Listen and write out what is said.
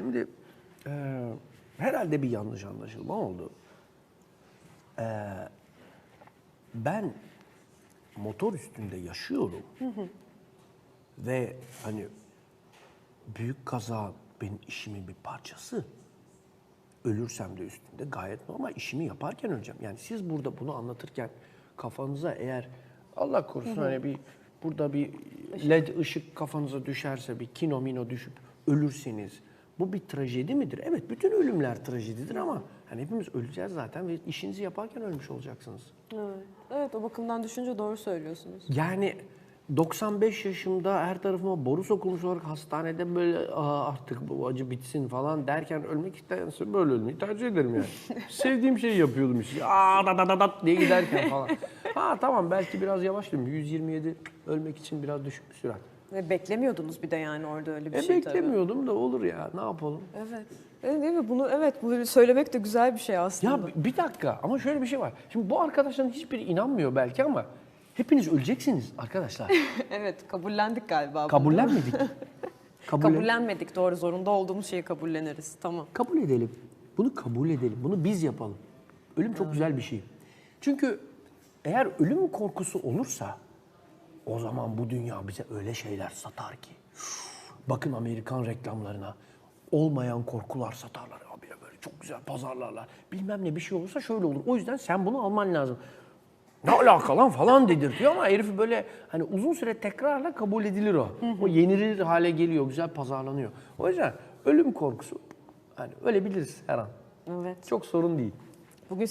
Şimdi e, herhalde bir yanlış anlaşılma oldu. E, ben motor üstünde yaşıyorum. Ve hani büyük kaza benim işimin bir parçası. Ölürsem de üstünde gayet normal. işimi yaparken öleceğim. Yani siz burada bunu anlatırken kafanıza eğer Allah korusun hani bir burada bir led ışık kafanıza düşerse bir kino mino düşüp ölürseniz bu bir trajedi midir? Evet bütün ölümler trajedidir ama hani hepimiz öleceğiz zaten ve işinizi yaparken ölmüş olacaksınız. Evet. evet o bakımdan düşünce doğru söylüyorsunuz. Yani 95 yaşımda her tarafıma boru sokulmuş olarak hastanede böyle Aa, artık bu acı bitsin falan derken ölmek isterse böyle ölmeyi tercih ederim yani. Sevdiğim şeyi yapıyordum işte. Aa da da da da diye giderken falan. Ha tamam belki biraz yavaşladım. 127 ölmek için biraz düşük bir sürat. Ve beklemiyordunuz bir de yani orada öyle bir E şey tabii. beklemiyordum da olur ya ne yapalım. Evet. Evet, değil mi? Bunu evet bunu söylemek de güzel bir şey aslında. Ya bir- dakika ama şöyle bir şey var. Şimdi bu arkadaşların hiçbiri inanmıyor belki ama hepiniz öleceksiniz arkadaşlar. evet, kabullendik galiba. Kabullenmedik. Kabullen- Kabullenmedik doğru zorunda olduğumuz şeyi kabulleniriz. Tamam. Kabul edelim. Bunu kabul edelim. Bunu biz yapalım. Ölüm çok güzel bir şey. Çünkü eğer ölüm korkusu olursa o zaman bu dünya bize öyle şeyler satar ki. Bakın Amerikan reklamlarına olmayan korkular satarlar. Abi böyle çok güzel pazarlarlar. Bilmem ne bir şey olursa şöyle olur. O yüzden sen bunu alman lazım. Ne alaka lan falan dedirtiyor ama herifi böyle hani uzun süre tekrarla kabul edilir o. O yenilir hale geliyor, güzel pazarlanıyor. O yüzden ölüm korkusu hani ölebiliriz her an. Evet. Çok sorun değil. Bugün